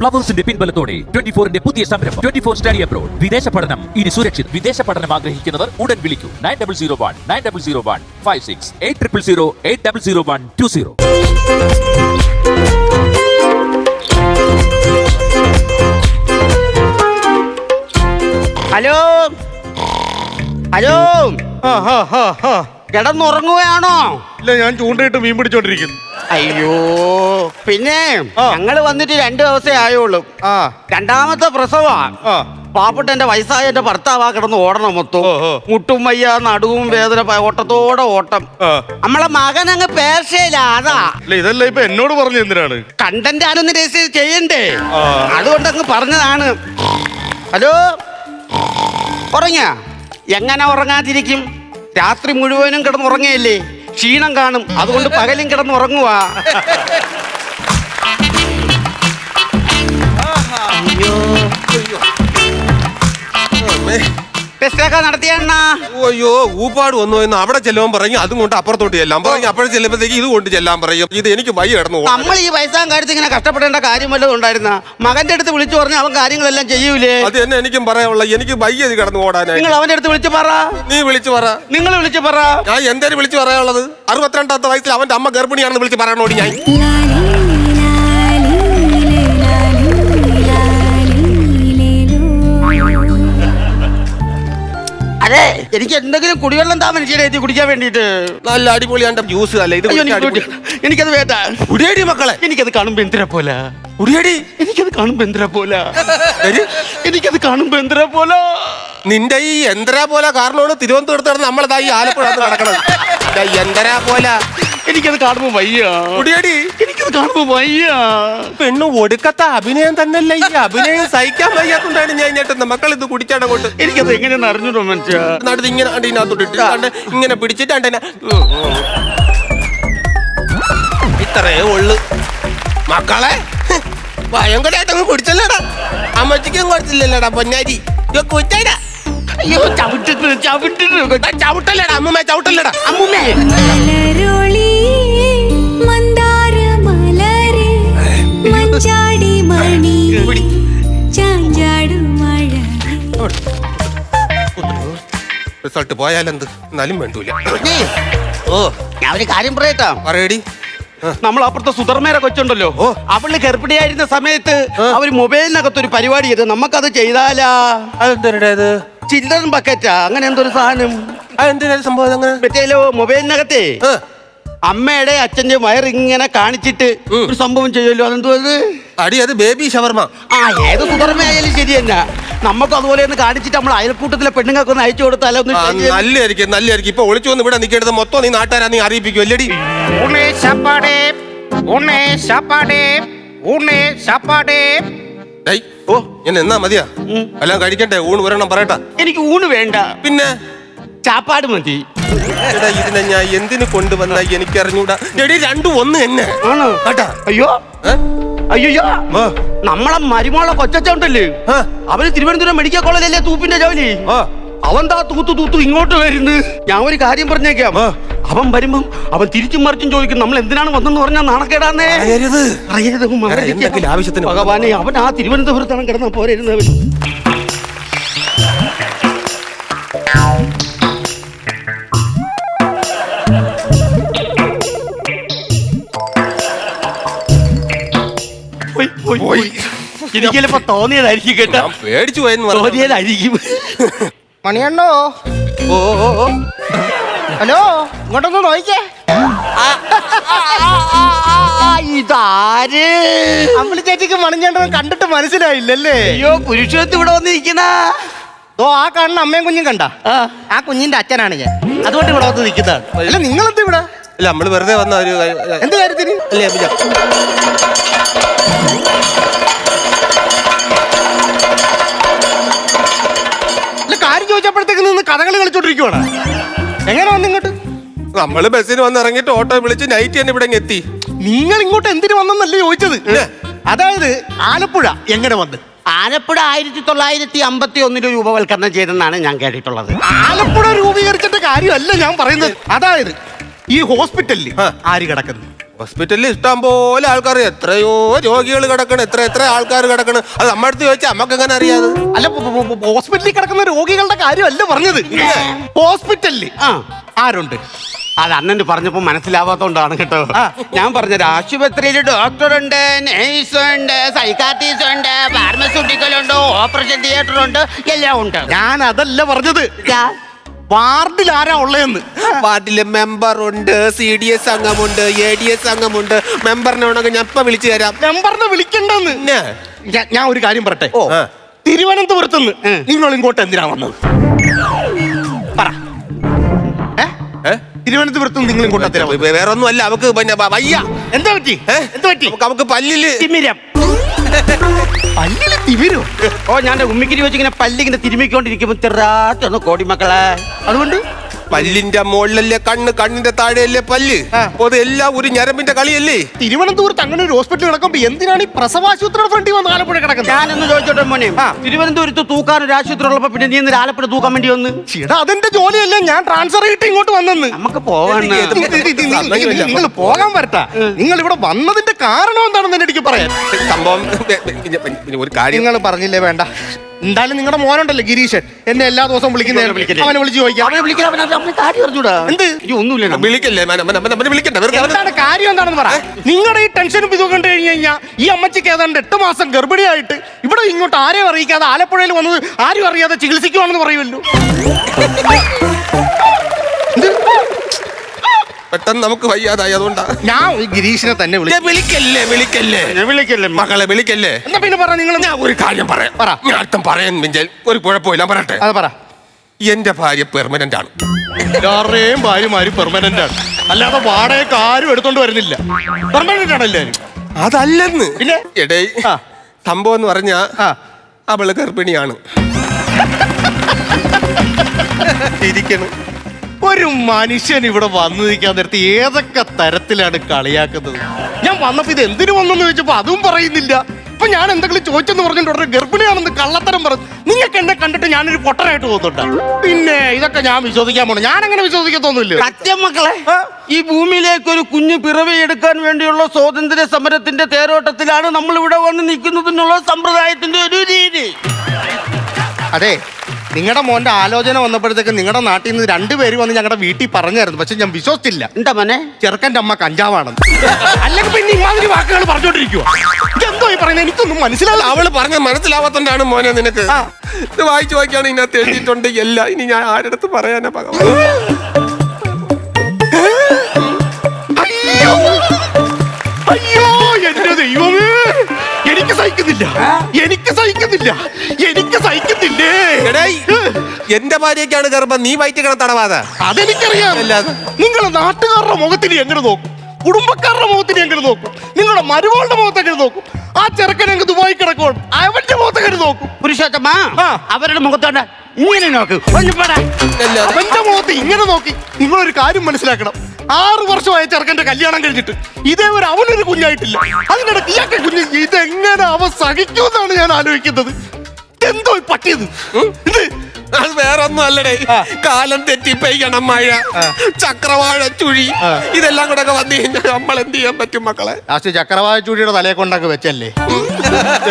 പ്ലവേഴ്സിന്റെ പിൻബലത്തോടെ twenty ഫോറിന്റെ പുതിയ സംരംഭം. Twenty four study abroad. വിദേശ പഠനം. ഇനി സുരക്ഷിത്. വിദേശ പഠനം ആഗ്രഹിക്കുന്നവർ ഉടൻ വിളിക്കൂ. Nine double zero one nine double zero one five six eight triple zero eight double zero one two zero. Hello? Hello. കിടന്നുറങ്ങുകയാണോ? ഇല്ല ഞാൻ ചൂണ്ടയിട്ട് മീൻ പിടിച്ചോണ്ടിരിക്കുന്നു. അയ്യോ. പിന്നെ ഞങ്ങൾ ഞങ്ങൾ വന്നിട്ട് രണ്ടു ദിവസേ ആയുള്ളൂ. ആ. രണ്ടാമത്തെ പ്രസവാ. പാപ്പട്ട് പാവപ്പെട്ട എന്റെ വയസ്സായ എന്റെ ഭർത്താവാ കിടന്ന് ഓടണം മൊത്തം. മുട്ടും വയ്യ നടുവും വേദന ഓട്ടത്തോടെ ഓട്ടം. നമ്മളെ മകൻ അങ്ങ് പേർഷ്യയിലാ അതാ. അല്ല ഇതല്ല ഇപ്പൊ എന്നോട് പറഞ്ഞു എന്തിനാണ്? കണ്ടന്റ് ആണൊന്ന് രജിസ്റ്റർ ചെയ്യണ്ടേ. അതുകൊണ്ട് അങ്ങ് പറഞ്ഞതാണ്. ഹലോ? ഉറങ്ങ എങ്ങനെ ഉറങ്ങാതിരിക്കും? രാത്രി മുഴുവനും കിടന്ന് ഉറങ്ങയല്ലേ ക്ഷീണം കാണും. അതുകൊണ്ട് പകലും കിടന്ന് ഉറങ്ങുവാ ടെസ്റ്റൊക്കെ നടത്തിയണ്ണ അയ്യോ ഊപ്പാട് വന്നു എന്ന് അവിടെ ചെല്ലുവാൻ പറയും അതും കൊണ്ട് അപ്പുറത്തോട്ട് ചെല്ലാം. പറയും അപ്പുറം ചെല്ലുമ്പോഴത്തേക്ക് ഇത് കൊണ്ട് ചെല്ലാൻ പറയും. ഇത് എനിക്ക് വൈ കിടന്നു നമ്മൾ ഈ പൈസാൻ കാര്യത്തിൽ ഇങ്ങനെ കഷ്ടപ്പെടേണ്ട കാര്യം വല്ലതും ഉണ്ടായിരുന്ന? മകന്റെ അടുത്ത് വിളിച്ചു പറഞ്ഞ അവൻ കാര്യങ്ങളെല്ലാം ചെയ്യൂലേ? അത് തന്നെ എനിക്കും പറയാനുള്ള. എനിക്ക് വൈ ഇത് കിടന്നു ഓടാനായി നിങ്ങൾ അവന്റെ അടുത്ത് വിളിച്ചു പറ. നീ വിളിച്ചു പറ. നിങ്ങൾ വിളിച്ചു പറ. ഞാൻ എന്തേലും വിളിച്ചു പറയാനുള്ളത്? അറുപത്തിരണ്ടാമത്തെ വയസ്സിൽ അവന്റെ അമ്മ ഗർഭിണിയാണെന്ന് വിളിച്ച് പറയണോടി ഞാൻ എനിക്ക് എന്തെങ്കിലും കുടിവെള്ളം താ മനുഷ്യരെ എത്തി കുടിക്കാൻ വേണ്ടിട്ട് നല്ല അടിപൊളിയാണ്ട് ജ്യൂസ് അല്ല ഇത് അയ്യോ എനിക്ക് അടിപൊളി. എനിക്കത് വേണ്ട. കുടിയേടി മക്കളെ. എനിക്കത് കാണുമ്പോ എന്തിനാ പോലെ? കുടിയേടി. എനിക്കത് കാണുമ്പോ എന്തിനാ പോലെ? എനിക്കത് കാണുമ്പോ എന്തിനാ പോലെ? നിന്റെ ഈ എന്തരാ പോലെ കാരണമാണ് തിരുവനന്തപുരത്ത് നടന്ന് നമ്മളതാ ഈ ആലപ്പുഴ നടക്കണത്. ദാ എന്തരാ പോലെ. എനിക്കത് കാണുമ്പോ വയ്യ. കുടിയടി. എനിക്കത് കാണുമ്പോ വയ്യ. പെണ്ണു ഒടുക്കത്തെ അഭിനയം തന്നെയല്ല ഈ അഭിനയം സഹിക്കാൻ വയ്യാത്തോണ്ടാണ് ഞാൻ ഞെട്ടുന്നത് മക്കൾ ഇത് കുടിച്ചാണ് കൊണ്ട് എനിക്കത് എങ്ങനെയാന്ന് അറിഞ്ഞിട്ടോ മനുഷ്യ? നടുത്ത് ഇങ്ങനെ കണ്ട് ഇതിനകത്തോട്ട് ഇട്ട് കണ്ട് ഇങ്ങനെ പിടിച്ചിട്ടാണ്ട് ഇതിനെ ഇത്രേ ഉള്ളു. മക്കളെ ഭയം അങ്ങ് കുടിച്ചല്ലേടാ. അമ്മച്ചിക്കും കൊടുത്തില്ലല്ലേടാ പൊന്നാരി. ഇത് കുറ്റടാ അയ്യോ ചവിട്ടിട്ട് ചവിട്ടിട്ട് ചവിട്ടല്ലേടാ അമ്മമ്മ ചവിട്ടല്ലേടാ. അമ്മൂമ്മേ. മഞ്ചാടി മണി. ചാഞ്ചാടും മഴ. റിസൾട്ട് പോയാലെന്ത്? എന്നാലും വേണ്ടൂല. ഓ. ഞാൻ ഒരു കാര്യം പറയട്ടാ. പറയടി. നമ്മൾ അപ്പുറത്തെ സുധർമേരെ കൊച്ചുണ്ടല്ലോ. അവൾ ഗർഭിണിയായിരുന്ന സമയത്ത് അവർ മൊബൈലിനകത്ത് ഒരു പരിപാടി ചെയ്ത് നമുക്കത് ചെയ്താലാ. അതെന്തരുടേത് ചിൽഡ്രൻ ബക്കറ്റാ. അങ്ങനെ എന്തൊരു സാധനം. അതെന്തിനാ സംഭവം അങ്ങനെ മറ്റേലോ മൊബൈലിനകത്തെ. അമ്മയുടെ അച്ഛന്റെ വയർ വയറിങ്ങനെ കാണിച്ചിട്ട് ഒരു സംഭവം ചെയ്യുമല്ലോ അതെന്തോ അത് അടി അത് ബേബി ഷവർമ. ആ ഏത് സുധർമ്മയായാലും ശരി തന്നെ. നമുക്ക് അതുപോലെ ഒന്ന് കാണിച്ചിട്ട് നമ്മൾ അയൽക്കൂട്ടത്തിലെ പെണ്ണുങ്ങൾക്ക് ഒന്ന് അയച്ചു കൊടുത്താലോ. നല്ലതായിരിക്കും നല്ലതായിരിക്കും. ഇപ്പൊ ഒളിച്ചു വന്ന് ഇവിടെ നിൽക്കേണ്ടത് മൊത്തം നീ നാട്ടുകാരാ നീ അറിയിപ്പിക്കും അല്ലടി ഉണേ sapade, ഉണേ sapade, ഉണേ ഓ. എന്നാ മതിയാ. എല്ലാം കഴിക്കട്ടെ ഊണ് ഒരെണ്ണം പറയട്ടാ. എനിക്ക് ഊണ് വേണ്ട. പിന്നെ? ചാപ്പാട് മതി. എടാ ഇതിനെ ഞാൻ എന്തിനു കൊണ്ടുവന്ന എനിക്കറിഞ്ഞൂടാ. എടി രണ്ടും ഒന്ന് തന്നെ. ആണോ? കേട്ടാ? അയ്യോ. ഏ? അയ്യോ ആ, നമ്മളെ മരുമോളെ കൊച്ചുണ്ടല്ലേ ആ, അവന് തിരുവനന്തപുരം മെഡിക്കൽ കോളേജല്ലേ തൂപ്പിന്റെ ജോലി? ആ. അവൻ താ തൂത്തു തൂത്തു ഇങ്ങോട്ട് വരുന്നു ഞാൻ ഒരു കാര്യം പറഞ്ഞേക്കാം. ആ. അവൻ വരുമ്പം അവൻ തിരിച്ചും മറിച്ചും ചോദിക്കും നമ്മൾ എന്തിനാണ് വന്നെന്ന് പറഞ്ഞാൽ നാണക്കേടാന്നേ? പറയരുത്. അറിയരുത് അവൻ. ആവശ്യത്തിന് ഭഗവാനെ അവൻ ആ തിരുവനന്തപുരത്താണ് കിടന്ന പോരുന്നവൻ പോയി, പോയി, പോയി. എനിക്ക് ചിലപ്പോ തോന്നിയതായിരിക്കും കേട്ടോ. ഞാൻ പേടിച്ചു പോയെന്ന് പറഞ്ഞു തോന്നിയതായിരിക്കും. മണിയണ്ണോ? ഓ ഓ, ഓ. ഹലോ ഇങ്ങോട്ടൊന്ന് നോക്കിക്കേ. ഇതാര്? അമ്പിളി ചേച്ചിക്ക് മണിഞ്ഞേണ്ടത് കണ്ടിട്ട് മനസ്സിലായില്ലല്ലേ? അയ്യോ പുരുഷത്ത് ഇവിടെ വന്നിരിക്കണ ഓ ആ കാണുന്ന അമ്മയും കുഞ്ഞും കണ്ട. ആ. കുഞ്ഞിന്റെ അച്ഛനാണ് ഞാൻ. അതുകൊണ്ട് ഇവിടെ വന്ന് നിൽക്കുന്നതാണ്. അല്ല നിങ്ങൾ എന്താ ഇവിടെ ഇല്ല നമ്മൾ വെറുതെ വന്ന ഒരു എന്ത് കാര്യത്തിന്? അല്ലേ അഭിജ? അല്ല കാര്യം ചോദിച്ചപ്പോഴത്തേക്ക് നിന്ന് കഥകൾ കളിച്ചോണ്ടിരിക്കുവാണ്. എങ്ങനെ വന്നു ഇങ്ങോട്ട്? നമ്മൾ ബസ്സിന് വന്ന് ഇറങ്ങിയിട്ട് ഓട്ടോ വിളിച്ച് നൈറ്റ് തന്നെ ഇവിടെ എത്തി നിങ്ങൾ ഇങ്ങോട്ട് എന്തിനു വന്നെന്നല്ല ചോദിച്ചത്. അതായത് ആലപ്പുഴ എങ്ങനെ വന്ന്? ആലപ്പുഴ ആയിരത്തി തൊള്ളായിരത്തി അമ്പത്തി ഒന്നിന് രൂപവൽക്കരണം ചെയ്തെന്നാണ് ഞാൻ കേട്ടിട്ടുള്ളത്. ആലപ്പുഴ രൂപീകരിച്ചിട്ട് കാര്യമല്ല ഞാൻ പറയുന്നത്. അതായത് ഈ ഹോസ്പിറ്റലിൽ ആര് കിടക്കുന്നു? ഹോസ്പിറ്റലിൽ ഇഷ്ടം പോലെ ആൾക്കാർ എത്രയോ രോഗികൾ കിടക്കണം എത്ര എത്ര ആൾക്കാർ കിടക്കണം. അത് നമ്മുടെ അടുത്ത് ചോദിച്ചാൽ നമുക്ക് എങ്ങനെ അറിയാതെ? അല്ല ഹോസ്പിറ്റലിൽ കിടക്കുന്ന രോഗികളുടെ കാര്യമല്ല പറഞ്ഞത്. ഹോസ്പിറ്റലിൽ. ആ ആരുണ്ട്? അത് അന്നെ പറഞ്ഞപ്പോ മനസ്സിലാവാത്തോണ്ടാണ് കേട്ടോ. ഞാൻ പറഞ്ഞത് ആശുപത്രിയിൽ ഡോക്ടർ ഉണ്ട് നേഴ്സ് ഉണ്ട് സൈക്കാട്രിസ്റ്റ് ഉണ്ട് ഫാർമസ്യൂട്ടിക്കൽ ഉണ്ട് ഓപ്പറേഷൻ തിയേറ്റർ ഉണ്ട് എല്ലാം ഉണ്ട് ഞാൻ അതല്ല പറഞ്ഞത്. വാർഡിൽ ആരാ ഉള്ളതെന്ന്? വാർഡിൽ മെമ്പർ ഉണ്ട് സി ഡി എസ് അംഗമുണ്ട് എ ഡി എസ് അംഗമുണ്ട്. മെമ്പറിനെ വേണമെങ്കിൽ ഞാൻ ഇപ്പൊ വിളിച്ചു തരാം. മെമ്പറിനെ വിളിക്കണ്ടെന്ന്. ഞാ- ഞാൻ ഒരു കാര്യം പറട്ടെ ഓ. തിരുവനന്തപുരത്ത് തിരുവനന്തപുരത്തുനിന്ന് നിങ്ങൾ ഇങ്ങോട്ട് എന്തിനാ വന്നത്? പറ. ഏ? നിങ്ങൾ ഇങ്ങോട്ട് എന്തിനാ വന്നത്? വേ- വേറൊന്നും അല്ല അവക്ക് പിന്നെ വ- വയ്യ. എന്താ പറ്റി? ഏ? എന്താ പറ്റി? നമുക്ക് അവക്ക് പല്ലിൽ തിമിരം. പല്ലിൽ തിമിരോ ഓ ഞാൻ ഉമ്മിക്കിരി വെച്ച് ഇങ്ങനെ പല്ലിങ്ങനെ തിരുമിക്കൊണ്ടിരിക്കുമ്പോ ചെറുതായിട്ടൊന്ന് കോടി മക്കളെ അതുകൊണ്ട് പല്ലിന്റെ മുകളിലല്ലേ കണ്ണ് കണ്ണിന്റെ താഴെയല്ലേ പല്ല്. അത് എല്ലാം ഒരു ഞരമ്പിന്റെ കളിയല്ലേ തിരുവനന്തപുരത്ത് അങ്ങനെ ഒരു ഹോസ്പിറ്റൽ കിടക്കുമ്പോ എന്തിനാണ് ഈ പ്രസവാശുപത്രിയുടെ ഫ്രണ്ടി വന്ന് ആലപ്പുഴ കിടക്കുന്നത് ഞാനൊന്ന് ചോദിച്ചോട്ടെ മോനെ. തിരുവനന്തപുരത്ത് തൂക്കാൻ ഒരു ആശുപത്രി ഉള്ളപ്പോ പിന്നെ നീ ഇന്ന് ആലപ്പുഴ തൂക്കാൻ വേണ്ടി വന്ന് ചേട്ടാ അതെന്റെ ജോലിയല്ലേ ഞാൻ ട്രാൻസ്ഫർ ചെയ്തിട്ട് ഇങ്ങോട്ട് വന്നെന്ന് നമുക്ക് പോകാൻ നിങ്ങൾ പോകാൻ വരട്ടാ നിങ്ങൾ ഇവിടെ വന്നതിന്റെ കാരണം എന്താണെന്ന് എന്നെ എനിക്ക് പറയാൻ? സംഭവം ഒരു കാര്യം നിങ്ങൾ പറഞ്ഞില്ലേ വേണ്ട. എന്തായാലും നിങ്ങളുടെ മോനുണ്ടല്ലോ ഗിരീശൻ. എന്നെ എല്ലാ ദിവസവും വിളിക്കുന്നേ. അവനെ വിളിച്ച് ചോദിക്കാം. അവനെ വിളിക്കാൻ അവനെ അവനെ കാര്യം അറിഞ്ഞൂടാ. എന്ത്? ഇനി ഒന്നുമില്ല വിളിക്കല്ലേ? മന- മന- മന- മന- വിളിക്കണ്ട. എന്താണ് കാര്യം എന്താണെന്ന് പറ. നിങ്ങളുടെ ഈ ടെൻഷനും ഇത് കണ്ടു കഴിഞ്ഞു കഴിഞ്ഞാൽ ഈ അമ്മച്ചിക്ക് ഏതാണ്ട് എട്ട് മാസം ഗർഭിണിയായിട്ട് ഇവിടെ ഇങ്ങോട്ട് ആരെയും അറിയിക്കാതെ ആലപ്പുഴയിൽ വന്നത് ആരും അറിയാതെ ചികിത്സിക്കുവാണെന്ന് പറയുമല്ലോ. പെട്ടെന്ന് നമുക്ക് വയ്യാതായി അതുകൊണ്ടാണ് ഞാൻ ഈ ഗിരീഷിനെ തന്നെ വിളിക്കും വിളിക്കല്ലേ വിളിക്കല്ലേ? ഞാൻ വിളിക്കല്ലേ മ- മകളെ വിളിക്കല്ലേ? എന്നാ പിന്നെ പറ നിങ്ങൾ ഞാൻ ഒരു കാര്യം പറയാം. പറ. ഞാൻ അർത്ഥം പറയാൻ മിഞ്ചൽ ഒരു കുഴപ്പമില്ല ഞാൻ പറയട്ടെ. അത് പറ. എന്റെ ഭാര്യ പെർമനന്റ് ആണ്. എല്ലാവരുടെയും ഭാര്യമാര് പെർമനന്റ് ആണ്. അല്ലാതെ വാടകയ്ക്ക് ആരും എടുത്തോണ്ട് വരുന്നില്ല. പെർമനന്റ് ആണ് എല്ലാരും. അതല്ലെന്ന്. പിന്നെ? എടേ ആ. സംഭവം എന്ന് പറഞ്ഞാ ആ. അവൾ ഗർഭിണിയാണ്. ഇരിക്കണ്. ഒരു മനുഷ്യൻ ഇവിടെ വന്നു നിൽക്കാൻ നേരത്ത് ഏതൊക്കെ തരത്തിലാണ് കളിയാക്കുന്നത്? ഞാൻ വന്നപ്പോ ഇത് എന്തിനു വന്നെന്ന് ചോദിച്ചപ്പോ അതും പറയുന്നില്ല. ഇപ്പൊ ഞാൻ എന്തെങ്കിലും ചോദിച്ചെന്ന് പറഞ്ഞിട്ട് ഉടനെ ഗർഭിണിയാണെന്ന് കള്ളത്തരം പറഞ്ഞു നിങ്ങൾക്ക് എന്നെ കണ്ടിട്ട് ഞാനൊരു പൊട്ടനായിട്ട് തോന്നുന്നുണ്ട് പിന്നെ ഇതൊക്കെ ഞാൻ വിശ്വസിക്കാൻ പോണു. ഞാൻ അങ്ങനെ വിശ്വസിക്കത്തൊന്നുമില്ല. സത്യം മക്കളെ ഈ ഭൂമിയിലേക്ക് ഒരു കുഞ്ഞു പിറവി എടുക്കാൻ വേണ്ടിയുള്ള സ്വാതന്ത്ര്യ സമരത്തിന്റെ തേരോട്ടത്തിലാണ് നമ്മൾ ഇവിടെ വന്ന് നിൽക്കുന്നതിനുള്ള സമ്പ്രദായത്തിന്റെ ഒരു രീതി. അതെ നിങ്ങളുടെ മോന്റെ ആലോചന വന്നപ്പോഴത്തേക്ക് നിങ്ങളുടെ നാട്ടിൽ നിന്ന് രണ്ടുപേര് വന്ന് ഞങ്ങളുടെ വീട്ടിൽ പറഞ്ഞായിരുന്നു. പക്ഷെ ഞാൻ വിശ്വസിച്ചില്ല. എന്താ മോനെ? ചെറുക്കന്റെ അമ്മ കഞ്ചാവാണ് അല്ലെങ്കിൽ പിന്നെ ഇമാതിരി വാക്കുകൾ പറഞ്ഞോണ്ടിരിക്കുവോ. എന്തോ ഈ പറയുന്നത് എനിക്കൊന്നും മനസ്സിലാവില്ല അവൾ പറഞ്ഞ മനസ്സിലാവാത്തോണ്ടാണ് മോനെ നിനക്ക്. ഇത് വായിച്ചു വായിക്കാണ് ഇതിനകത്ത് എഴുതിയിട്ടുണ്ട്. എല്ലാം. ഇനി ഞാൻ ആരടുത്ത് പറയാനാ പകം അയ്യോ! അയ്യോ എന്റെ ദൈവമേ. എനിക്ക് സഹിക്കുന്നില്ല. എനിക്ക് സഹിക്കുന്നില്ല. എനിക്ക് സഹിക്കുന്നില്ലേ? എന്റെ ഭാര്യക്കാണ് ഗർഭം നീ വയറ്റി തടവാത തടവാതെ. അതെനിക്കറിയാം. നിങ്ങൾ നാട്ടുകാരുടെ മുഖത്തിന് എങ്ങനെ നോക്കും? കുടുംബക്കാരുടെ മുഖത്തിന് എങ്ങനെ നോക്കും? നിങ്ങളുടെ മരുമകളുടെ മുഖത്ത് എങ്ങനെ നോക്കും? ആ ചെറുക്കൻ അങ്ങ് ദുബായി കിടക്കും അവന്റെ മുഖത്ത് എങ്ങനെ നോക്കും? പുരുഷോത്തമ്മ അവരുടെ മുഖത്തോണ്ട് ഇങ്ങനെ നോക്ക്. ഒന്ന് പറ അല്ലാതെ. അവന്റെ മുഖത്ത് ഇങ്ങനെ നോക്കി. നിങ്ങളൊരു കാര്യം മനസ്സിലാക്കണം. ആറു വർഷമായ ചെറുക്കന്റെ കല്യാണം കഴിഞ്ഞിട്ട് ഇതേ ഒരു അവനൊരു കുഞ്ഞായിട്ടില്ല. അതിനിടയ്ക്ക് ഇയാൾക്ക് കുഞ്ഞ് ഇതെങ്ങനെ അവ സഹിക്കുമെന്നാണ് ഞാൻ ആലോചിക്കുന്നത്. എന്തോ ഈ പറ്റിയത്? ഇത് അത് വേറെ ഒന്നും അല്ലടേ കാലം തെറ്റി പെയ്യണം മഴ ചക്രവാഴ ചുഴി. ഇതെല്ലാം കൂടെ ഒക്കെ വന്നു കഴിഞ്ഞാൽ നമ്മൾ എന്ത് ചെയ്യാൻ പറ്റും മക്കളെ? ലാസ്റ്റ് ചക്രവാഴ ചുഴിയുടെ തലയെ കൊണ്ടൊക്കെ വെച്ചല്ലേ?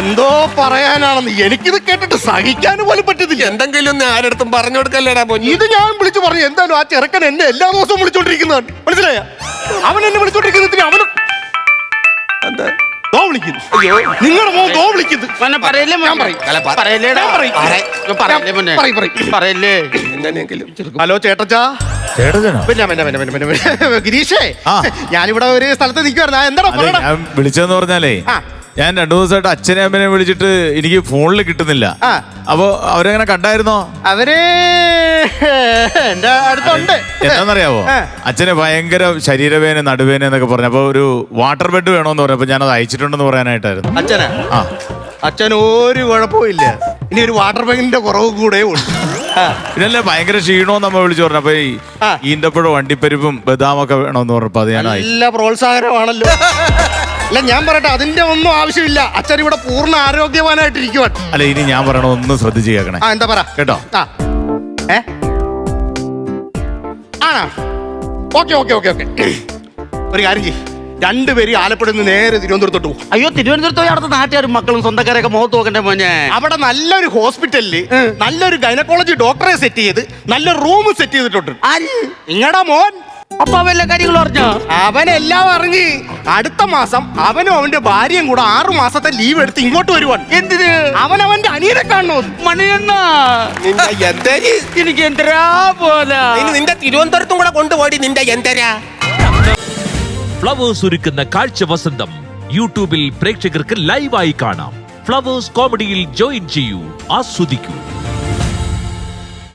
എന്തോ പറയാനാണെന്ന് എനിക്കിത് കേട്ടിട്ട് സഹിക്കാൻ പോലും പറ്റത്തില്ല. എന്തെങ്കിലും ഒന്ന് ആരടുത്തും പറഞ്ഞു കൊടുക്കല്ലേടാ പൊന്നി? ഇത് ഞാൻ വിളിച്ചു പറഞ്ഞു എന്തായാലും ആ ചെറുക്കൻ എന്നെ എല്ലാ ദിവസവും വിളിച്ചോണ്ടിരിക്കുന്നതാണ്. മനസ്സിലായ? അവൻ എന്നെ വിളിച്ചോണ്ടിരിക്കുന്നതിന് അവന് വിളിക്കുന്നു നിങ്ങളുടെ മോൻ ദോ വിളിക്കുന്നു മോനെ പറയല്ലേ മോനെ? ഞാൻ പറയും. പറയല്ലേടാ ഞാൻ പറയും. ഞാൻ പറയല്ലേ മോനെ? പറയും, പറയും. പറയല്ലേ എങ്ങനെയെങ്കിലും ഹലോ ചേട്ടച്ചാ ചേട്ടനോ പിന്നെ പിന്നെ പിന്നെ പിന്നെ പിന്നെ ഗിരീഷേ ആ. ഞാനിവിടെ ഒരു സ്ഥലത്ത് നിൽക്കുവായിരുന്നു എന്താടാ പറയടാ ഞാൻ വിളിച്ചതെന്ന് പറഞ്ഞാലേ ആ. ഞാൻ രണ്ടു ദിവസമായിട്ട് അച്ഛനെ അമ്മനെ വിളിച്ചിട്ട് എനിക്ക് ഫോണിൽ കിട്ടുന്നില്ല. ആ. അപ്പൊ അവരെങ്ങനെ കണ്ടായിരുന്നോ? അവർ എന്റെ അടുത്തുണ്ട്. എന്താണെന്നറിയാവോ? ആ. അച്ഛന് ഭയങ്കര ശരീരവേദന നടുവേദന എന്നൊക്കെ പറഞ്ഞു. അപ്പൊ ഒരു വാട്ടർ ബെഡ് വേണോന്ന് പറഞ്ഞപ്പോ ഞാൻ അത് അയച്ചിട്ടുണ്ടെന്ന് പറയാനായിട്ടായിരുന്നു. അച്ഛനാ. ആ. അച്ഛൻ ഒരു കുഴപ്പവും ഇല്ല. ഇനി ഒരു വാട്ടർ ബാങ്കിന്റെ കുറവ് കൂടെ ഉണ്ട്. ആ. പിന്നല്ലേ ഭയങ്കര ക്ഷീണവും നമ്മൾ വിളിച്ചു പറഞ്ഞു. അപ്പൊ ഈ ആ. ഈന്തപ്പഴം വണ്ടിപ്പരിപ്പും ബദാമൊക്കെ വേണമെന്ന് പറഞ്ഞപ്പോ അത് ഞാൻ അയച്ചു. നല്ല പ്രോത്സാഹനമാണല്ലോ. അല്ല ഞാൻ പറയട്ടെ അതിന്റെ ഒന്നും ആവശ്യമില്ല. അച്ഛൻ ഇവിടെ പൂർണ ആരോഗ്യവാനായിട്ടിരിക്കുവാൻ. അല്ല ഇനി ഞാൻ പറയണ ഒന്ന് ശ്രദ്ധിച്ച് കേൾക്കണേ. ആ എന്താ പറ? കേട്ടോ? ആ. ഏ? ആണോ ഓക്കെ ഓക്കെ ഓക്കെ ഓക്കെ. ഒരു കാര്യം ചെയ്യ്. രണ്ടുപേരും ആലപ്പുഴയിൽ നിന്ന് നേരെ തിരുവനന്തപുരത്തോട്ട് പോകും. അയ്യോ തിരുവനന്തപുരത്ത് പോയി അവിടുത്തെ നാട്ടുകാരും മക്കളും സ്വന്തക്കാരൊക്കെ മുഖത്ത് നോക്കണ്ടേ മോനെ? അവിടെ നല്ലൊരു ഹോസ്പിറ്റലിൽ നല്ലൊരു ഗൈനക്കോളജി ഡോക്ടറെ സെറ്റ് ചെയ്ത് നല്ലൊരു റൂം സെറ്റ് ചെയ്തിട്ടുണ്ട്. ആര്? നിങ്ങടാ മോൻ? അപ്പൊ വല്ല കാര്യങ്ങളും അറിഞ്ഞോ? അവനെല്ലാം അറിഞ്ഞ് അടുത്ത മാസം അവനും അവന്റെ ഭാര്യയും കൂടെ ആറു മാസത്തെ ലീവ് എടുത്ത് ഇങ്ങോട്ട് വരുവാണ്. എന്തിന്? അവൻ അവന്റെ അനിയനെ കാണണോ? മണിയണ്ണ. നിന്റെ എന്തര്? എനിക്ക് എന്തരാ പോലെ? ഇനി നിന്റെ തിരുവനന്തപുരത്തും കൂടെ കൊണ്ടുപോയി നിന്റെ എന്തരാ? ഫ്ലവേഴ്സ് ഒരുക്കുന്ന കാഴ്ച വസന്തം യൂട്യൂബിൽ പ്രേക്ഷകർക്ക് ലൈവായി കാണാം. ഫ്ലവേഴ്സ് കോമഡിയിൽ ജോയിൻ ചെയ്യൂ ആസ്വദിക്കൂ.